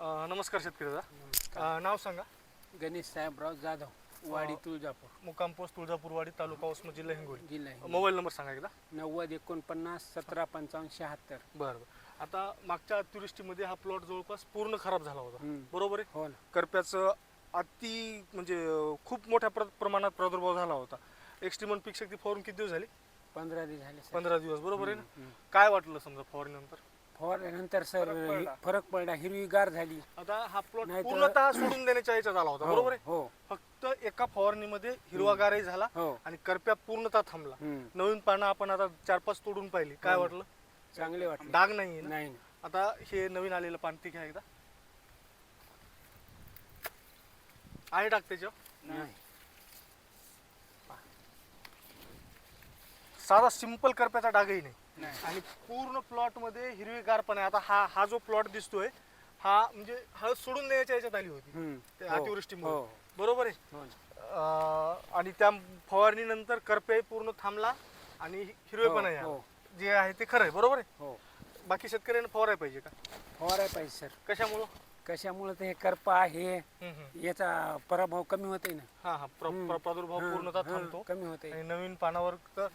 अ, नमस्कार शेतकरी दादा अ, नाव सांगा. गणेश साहेबराव जाधव वाडी तुळजापूर. मुक्काम पोस्ट तुळजापूरवाडी तालुका उस्मा जिल्हा हिंगोली. जिल्हा हिंगोली. मोबाईल नंबर सांगा एकदा. नव्वद एकोणपन्नास सतरा पंचावन्न शहात्तर. बरं बरं. आता मागच्या अतिवृष्टीमध्ये हा प्लॉट जवळपास पूर्ण खराब झाला होता. हम्म. बरोबर आहे? हो ना. करप्याचं अति म्हणजे अ, खूप मोठ्या प्र प्रमाणात प्रादुर्भाव झाला होता. एक्स्ट्रीमन पीक शक्ती फवारून किती दिवस झाले? पंधरा दिवस झाले पंधरा दिवस. बरोबर आहे ना? हम्म. काय वाटलं समजा फवारणीनंतर फवारल्यानंतर सर फरक पडला. फरक पडला हिरवीगार झाली. आता हा प्लॉट नाही पूर्णतः सोडून देण्याच्या याच्यात आला होता हो, बरोबर आहे? हो. फक्त एका फवारणीमध्ये हिरवागारही झाला हो. आणि करप्या पूर्णतः थांबला. हम्म. नवीन पानं आपण आता चार पाच तोडून पाहिली. काय हो. वाटलं? चांगले वाटले. डाग नाहीये ना? नाही. ना. आता हे नवीन आलेलं पान ते घ्या एकदा. आहे डाग त्याच्यावर? नाही. साधा सिंपल करप्याचा डागही नाही. नाही. आणि पूर्ण प्लॉटमध्ये हिरवीगारपण आहे. आता हा हा जो प्लॉट दिसतोय हा म्हणजे हळद सोडून देण्याच्या याच्यात आली होती. ते हो, अतिवृष्टीमुळे हो, बरोबर आहे? हो. अं, आणि त्या फवारणीनंतर करप्याही पूर्ण थांबला आणि हिरवेपणाही हो, आला. जे आहे ते खरं आहे. बरोबर आहे? हो. बाकी शेतकऱ्यांना फवारायला पाहिजे का? फवारायला पाहिजे सर. कशामुळं? कशामुळे ते हे करपा हे हम्म, हम्म. याचा पराभव कमी होते ना. हा हा. प्र- हम्म. प्र- प्रादुर्भाव पूर्णतः थांबतो. कमी होते आणि नवीन पानावर तर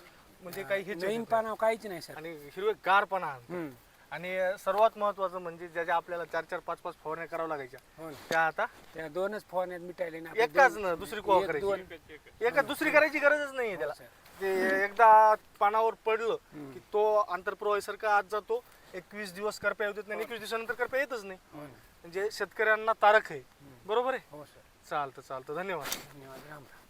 म्हणजे काही हेच नवीन. पानावर काहीच नाही सर. आणि हिरवे गारपणा आणतो. हम्म. आणि सर्वात महत्वाचं म्हणजे ज्या ज्या आपल्याला चार चार पाच पाच फवारण्या कराव्या लागायच्या हो ना. त्या आता त्या दोनच फवारण्यात मिटायले ना एकाच ना दुसरी कोवा एक, करायची. एका दुसरी करायची गरजच नाहीये त्याला. हो, सर. ते एकदा पानावर पडलं. की तो आंतरप्रवाहीसारखा आत जातो. एकवीस दिवस करप्या येत नाही एकवीस दिवसानंतर करप्या येतच नाही. हो ना. म्हणजे शेतकऱ्यांना तारक आहे. बरोबर आहे? हो सर. चालतं चालतं. धन्यवाद. धन्यवाद. राम राम.